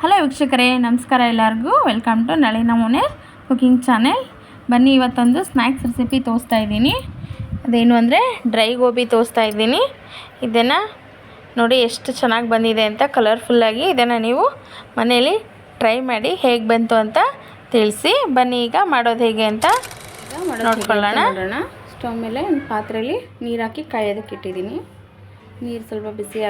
Hello ವೀಕ್ಷಕರೇ, ನಮಸ್ಕಾರ ಎಲ್ಲರಿಗೂ. Welcome to Nalina Mane cooking channel ಬನ್ನಿ, ಇವತ್ತೊಂದು ಸ್ನ್ಯಾಕ್ಸ್ ರೆಸಿಪಿ ತೋರಿಸ್ತಾ ಇದ್ದೀನಿ. ಅದೇನು ಅಂದರೆ ಡ್ರೈ ಗೋಬಿ ತೋರಿಸ್ತಾ ಇದ್ದೀನಿ. ಇದನ್ನು ನೋಡಿ ಎಷ್ಟು ಚೆನ್ನಾಗಿ ಬಂದಿದೆ ಅಂತ ಕಲರ್ಫುಲ್ಲಾಗಿ ಇದನ್ನು ನೀವು ಮನೇಲಿ ಟ್ರೈ ಮಾಡಿ ಹೇಗೆ ಬಂತು ಅಂತ ತಿಳಿಸಿ. ಬನ್ನಿ, ಈಗ ಮಾಡೋದು ಹೇಗೆ ಅಂತ ನೋಡ್ಕೊಳ್ಳೋಣ. ಸ್ಟವ್ ಮೇಲೆ ಒಂದು ಪಾತ್ರೆಯಲ್ಲಿ ನೀರು ಹಾಕಿ ಕಾಯೋದಕ್ಕೆ ಇಟ್ಟಿದ್ದೀನಿ. ನೀರು ಸ್ವಲ್ಪ ಬಿಸಿ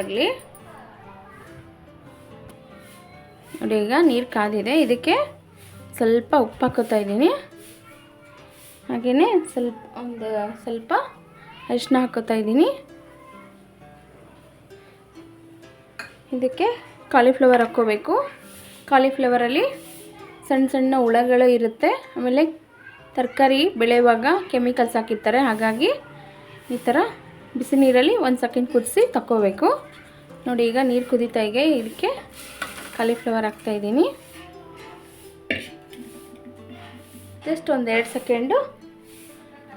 ನೋಡಿ, ಈಗ ನೀರು ಕಾದಿದೆ. ಇದಕ್ಕೆ ಸ್ವಲ್ಪ ಉಪ್ಪು ಹಾಕೋತಾ ಇದ್ದೀನಿ. ಹಾಗೆಯೇ ಸ್ವಲ್ಪ ಒಂದು ಸ್ವಲ್ಪ ಅರಿಶಿನ ಹಾಕೋತಾ ಇದ್ದೀನಿ. ಇದಕ್ಕೆ ಕಾಲಿಫ್ಲವರ್ ಹಾಕ್ಕೋಬೇಕು. ಕಾಲಿಫ್ಲವರಲ್ಲಿ ಸಣ್ಣ ಸಣ್ಣ ಹುಳಗಳು ಇರುತ್ತೆ. ಆಮೇಲೆ ತರಕಾರಿ ಬೆಳೆಯುವಾಗ ಕೆಮಿಕಲ್ಸ್ ಹಾಕಿರ್ತಾರೆ. ಹಾಗಾಗಿ ಈ ಥರ ಬಿಸಿ ನೀರಲ್ಲಿ ಒಂದು ಸೆಕೆಂಡ್ ಕುದಿಸಿ ತಕ್ಕೋಬೇಕು. ನೋಡಿ, ಈಗ ನೀರು ಕುದೀತಾ ಇದೆ. ಇದಕ್ಕೆ ಕಾಲಿಫ್ಲವರ್ ಹಾಕ್ತಾಯಿದ್ದೀನಿ ಜಸ್ಟ್ ಒಂದು ಎರಡು ಸೆಕೆಂಡು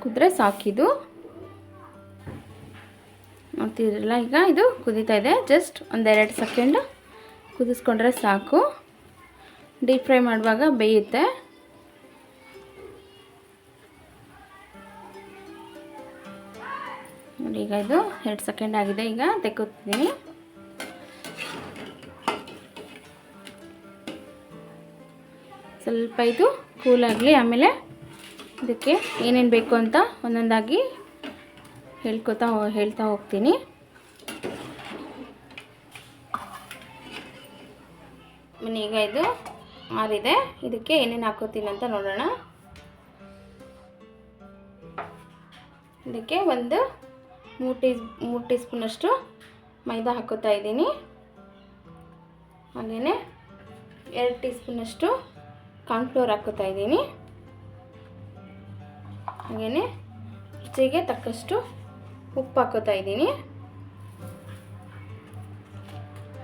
ಕುದ್ರೆ ಸಾಕಿದು ನೋಡ್ತಿದ್ರಲ್ಲ ಈಗ ಇದು ಕುದೀತಾ ಇದೆ. ಜಸ್ಟ್ ಒಂದೆರಡು ಸೆಕೆಂಡು ಕುದಿಸ್ಕೊಂಡ್ರೆ ಸಾಕು. ಡೀಪ್ ಫ್ರೈ ಮಾಡುವಾಗ ಬೇಯುತ್ತೆ. ನೋಡಿ ಈಗ ಇದು ಎರಡು ಸೆಕೆಂಡ್ ಆಗಿದೆ. ಈಗ ತೆಗೋತೀನಿ ಸ್ವಲ್ಪ ಇದು ಕೂಲಾಗಲಿ ಆಮೇಲೆ ಇದಕ್ಕೆ ಏನೇನು ಬೇಕು ಅಂತ ಒಂದೊಂದಾಗಿ ಹೇಳ್ಕೊತಾ ಹೇಳ್ತಾ ಹೋಗ್ತೀನಿ. ಈಗ ಇದು ಆರಿದೆ. ಇದಕ್ಕೆ ಏನೇನು ಹಾಕೋತೀನಿ ಅಂತ ನೋಡೋಣ. ಇದಕ್ಕೆ ಒಂದು ಮೂರು ಟೀ ಮೂರು ಟೀ ಸ್ಪೂನಷ್ಟು ಮೈದಾ ಹಾಕೋತಾ ಇದ್ದೀನಿ. ಹಾಗೆಯೇ ಎರಡು ಟೀ ಸ್ಪೂನಷ್ಟು ಕಾರ್ನ್ಫ್ಲೋರ್ ಹಾಕೋತಾ ಇದ್ದೀನಿ. ಹಾಗೆಯೇ ರುಚಿಗೆ ತಕ್ಕಷ್ಟು ಉಪ್ಪು ಹಾಕೋತಾ ಇದ್ದೀನಿ.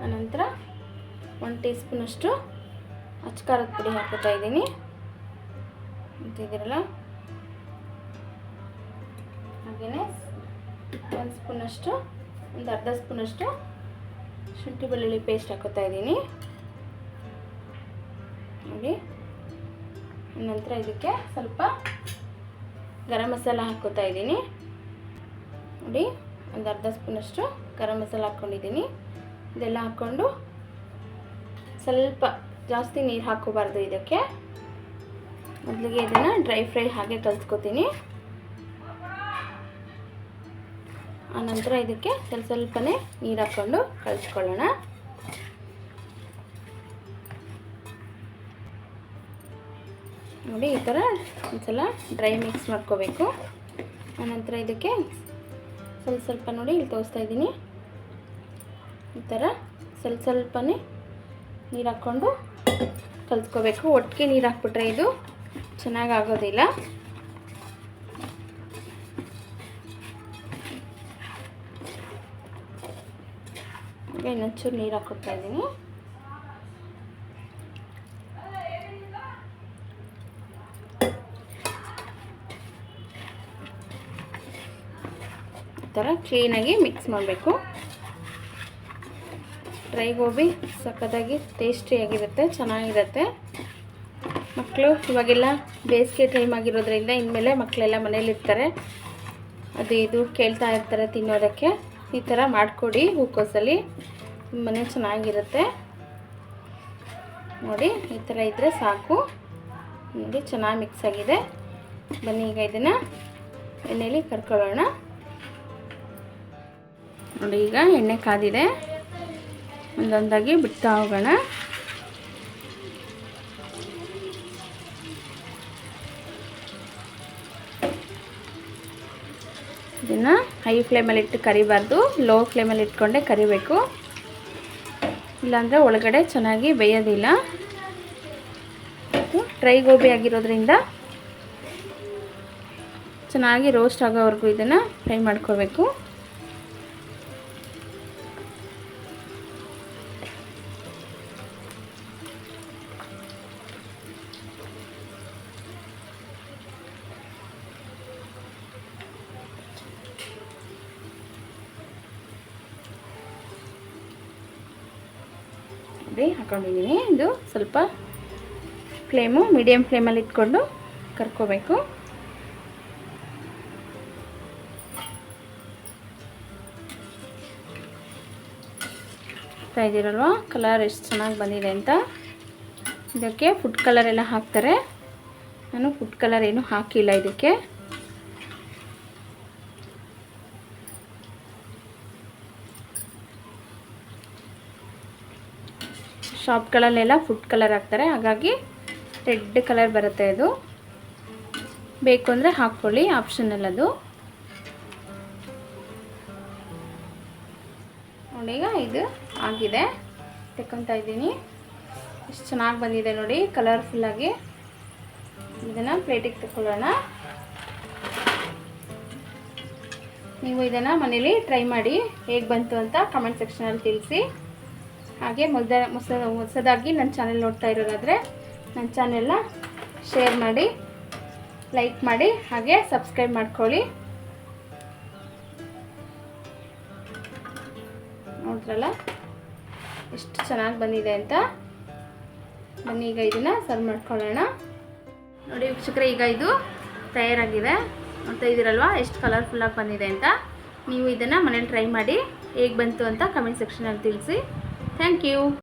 ಆನಂತರ ಒನ್ ಟೀ ಸ್ಪೂನಷ್ಟು ಅಚ್ಕಾರದ ಪುಡಿ ಹಾಕೋತಾ ಇದ್ದೀನಿ. ಅಂತಿದ್ದೀರಲ್ಲ? ಹಾಗೆಯೇ ಒಂದು ಸ್ಪೂನಷ್ಟು ಒಂದು ಅರ್ಧ ಸ್ಪೂನಷ್ಟು ಶುಂಠಿ ಬೆಳ್ಳುಳ್ಳಿ ಪೇಸ್ಟ್ ಹಾಕೋತಾ ಇದ್ದೀನಿ. ನೋಡಿ ನಂತರ ಇದಕ್ಕೆ ಸ್ವಲ್ಪ ಗರಂ ಮಸಾಲ ಹಾಕ್ಕೋತಾ ಇದ್ದೀನಿ. ನೋಡಿ, ಒಂದು ಅರ್ಧ ಸ್ಪೂನಷ್ಟು ಗರಂ ಮಸಾಲ ಹಾಕ್ಕೊಂಡಿದ್ದೀನಿ. ಇದೆಲ್ಲ ಹಾಕ್ಕೊಂಡು ಸ್ವಲ್ಪ ಜಾಸ್ತಿ ನೀರು ಹಾಕೋಬಾರ್ದು ಇದಕ್ಕೆ. ಮೊದಲಿಗೆ ಇದನ್ನು ಡ್ರೈ ಫ್ರೈ ಹಾಗೆ ಕಲಿಸ್ಕೊತೀನಿ. ಆನಂತರ ಇದಕ್ಕೆ ಸ್ವಲ್ಪ ಸ್ವಲ್ಪನೇ ನೀರು ಹಾಕ್ಕೊಂಡು ಕಲಿಸ್ಕೊಳ್ಳೋಣ. ನೋಡಿ, ಈ ಥರ ಒಂದ್ಸಲ ಡ್ರೈ ಮಿಕ್ಸ್ ಮಾಡ್ಕೋಬೇಕು. ಆನಂತರ ಇದಕ್ಕೆ ಸ್ವಲ್ಪ ಸ್ವಲ್ಪ ನೋಡಿ, ಇಲ್ಲಿ ತೋರಿಸ್ತಾ ಇದ್ದೀನಿ. ಈ ಥರ ಸ್ವಲ್ಪ ಸ್ವಲ್ಪನೇ ನೀರು ಹಾಕ್ಕೊಂಡು ಕಲ್ತ್ಕೋಬೇಕು. ಒಟ್ಟಿಗೆ ನೀರು ಹಾಕ್ಬಿಟ್ರೆ ಇದು ಚೆನ್ನಾಗಿ ಆಗೋದಿಲ್ಲ ಇನ್ನೊಂಚೂರು ನೀರು ಹಾಕ್ಕೊಡ್ತಾ ಇದ್ದೀನಿ. ಥರ ಕ್ಲೀನಾಗಿ ಮಿಕ್ಸ್ ಮಾಡಬೇಕು. ಡ್ರೈ ಗೋಬಿ ಸಕ್ಕತ್ತಾಗಿ ಟೇಸ್ಟಿಯಾಗಿರುತ್ತೆ, ಚೆನ್ನಾಗಿರುತ್ತೆ. ಮಕ್ಕಳು ಇವಾಗೆಲ್ಲ ಬೇಸಿಗೆ ಟೈಮ್ ಆಗಿರೋದ್ರಿಂದ ಇನ್ಮೇಲೆ ಮಕ್ಕಳೆಲ್ಲ ಮನೇಲಿರ್ತಾರೆ ಅದು ಇದು ಕೇಳ್ತಾ ಇರ್ತಾರೆ ತಿನ್ನೋದಕ್ಕೆ. ಈ ಥರ ಮಾಡಿಕೊಡಿ ಹೂಕೋಸಲ್ಲಿ ತುಂಬಾ ಚೆನ್ನಾಗಿರುತ್ತೆ. ನೋಡಿ, ಈ ಥರ ಇದ್ದರೆ ಸಾಕು. ನೋಡಿ, ಚೆನ್ನಾಗಿ ಮಿಕ್ಸ್ ಆಗಿದೆ. ಬನ್ನಿ ಈಗ ಇದನ್ನು ಎಣ್ಣೆಯಲ್ಲಿ ಕರ್ಕೊಳ್ಳೋಣ. ನೋಡಿ, ಈಗ ಎಣ್ಣೆ ಕಾದಿದೆ. ಒಂದೊಂದಾಗಿ ಬಿಡ್ತಾ ಹೋಗೋಣ. ಇದನ್ನು ಹೈ ಫ್ಲೇಮಲ್ಲಿ ಇಟ್ಟು ಕರಿಬಾರ್ದು. ಲೋ ಫ್ಲೇಮಲ್ಲಿ ಇಟ್ಕೊಂಡೆ ಕರಿಬೇಕು. ಇಲ್ಲಾಂದರೆ ಒಳಗಡೆ ಚೆನ್ನಾಗಿ ಬೇಯೋದಿಲ್ಲ. ಡ್ರೈ ಗೋಬಿ ಆಗಿರೋದ್ರಿಂದ ಚೆನ್ನಾಗಿ ರೋಸ್ಟ್ ಆಗೋವರೆಗೂ ಇದನ್ನು ಫ್ರೈ ಮಾಡ್ಕೋಬೇಕು ಕೊಬ್ಬರಿ ಹಾಕೊಂಡಿದ್ದೀನಿ. ಇದು ಸ್ವಲ್ಪ ಫ್ಲೇಮು ಮೀಡಿಯಮ್ ಫ್ಲೇಮಲ್ಲಿ ಇಟ್ಕೊಂಡು ಕರ್ಕೋಬೇಕು. ನೋಡ್ತಾ ಇದ್ದೀರಲ್ವ ಕಲರ್ ಎಷ್ಟು ಚೆನ್ನಾಗಿ ಬಂದಿದೆ ಅಂತ. ಇದಕ್ಕೆ ಫುಡ್ ಕಲರ್ ಎಲ್ಲ ಹಾಕ್ತಾರೆ. ನಾನು ಫುಡ್ ಕಲರ್ ಏನು ಹಾಕಿಲ್ಲ ಇದಕ್ಕೆ. ಶಾಪ್ಗಳಲ್ಲೆಲ್ಲ ಫುಡ್ ಕಲರ್ ಹಾಕ್ತಾರೆ. ಹಾಗಾಗಿ ರೆಡ್ ಕಲರ್ ಬರುತ್ತೆ ಇದು. ಬೇಕು ಅಂದರೆ ಹಾಕ್ಕೊಳ್ಳಿ ಆಪ್ಷನಲ್ ಅದು. ನೋಡಿ ಇದು ಆಗಿದೆ. ತೆಕ್ಕೊತಾ ಇದ್ದೀನಿ. ಎಷ್ಟು ಚೆನ್ನಾಗಿ ಬಂದಿದೆ ನೋಡಿ ಕಲರ್ಫುಲ್ಲಾಗಿ ಇದನ್ನು ಪ್ಲೇಟಿಗೆ ತಗೊಳ್ಳೋಣ ನೀವು ಇದನ್ನು ಮನೇಲಿ ಟ್ರೈ ಮಾಡಿ, ಹೇಗೆ ಬಂತು ಅಂತ ಕಮೆಂಟ್ ಸೆಕ್ಷನಲ್ಲಿ ತಿಳಿಸಿ. ಹಾಗೆ ಮೊದಲ ಹೊಸ ಹೊಸದಾಗಿ ನನ್ನ ಚಾನೆಲ್ ನೋಡ್ತಾ ಇರೋದಾದರೆ ನನ್ನ ಚಾನೆಲ್ನ ಶೇರ್ ಮಾಡಿ, ಲೈಕ್ ಮಾಡಿ, ಹಾಗೆ ಸಬ್ಸ್ಕ್ರೈಬ್ ಮಾಡ್ಕೊಳ್ಳಿ. ನೋಡ್ರಲ್ಲ ಎಷ್ಟು ಚೆನ್ನಾಗಿ ಬಂದಿದೆ ಅಂತ. ಬನ್ನಿ, ಈಗ ಇದನ್ನು ಸರ್ವ್ ಮಾಡ್ಕೊಳ್ಳೋಣ. ನೋಡಿ ವೀಕ್ಷಕರೇ, ಈಗ ಇದು ತಯಾರಾಗಿದೆ. ನೋಡ್ತಾ ಇದ್ದೀರಲ್ವಾ? ಎಷ್ಟು ಕಲರ್ಫುಲ್ಲಾಗಿ ಬಂದಿದೆ ಅಂತ. ನೀವು ಇದನ್ನು ಮನೇಲಿ ಟ್ರೈ ಮಾಡಿ ಹೇಗೆ ಬಂತು ಅಂತ ಕಮೆಂಟ್ ಸೆಕ್ಷನಲ್ಲಿ ತಿಳಿಸಿ. Thank you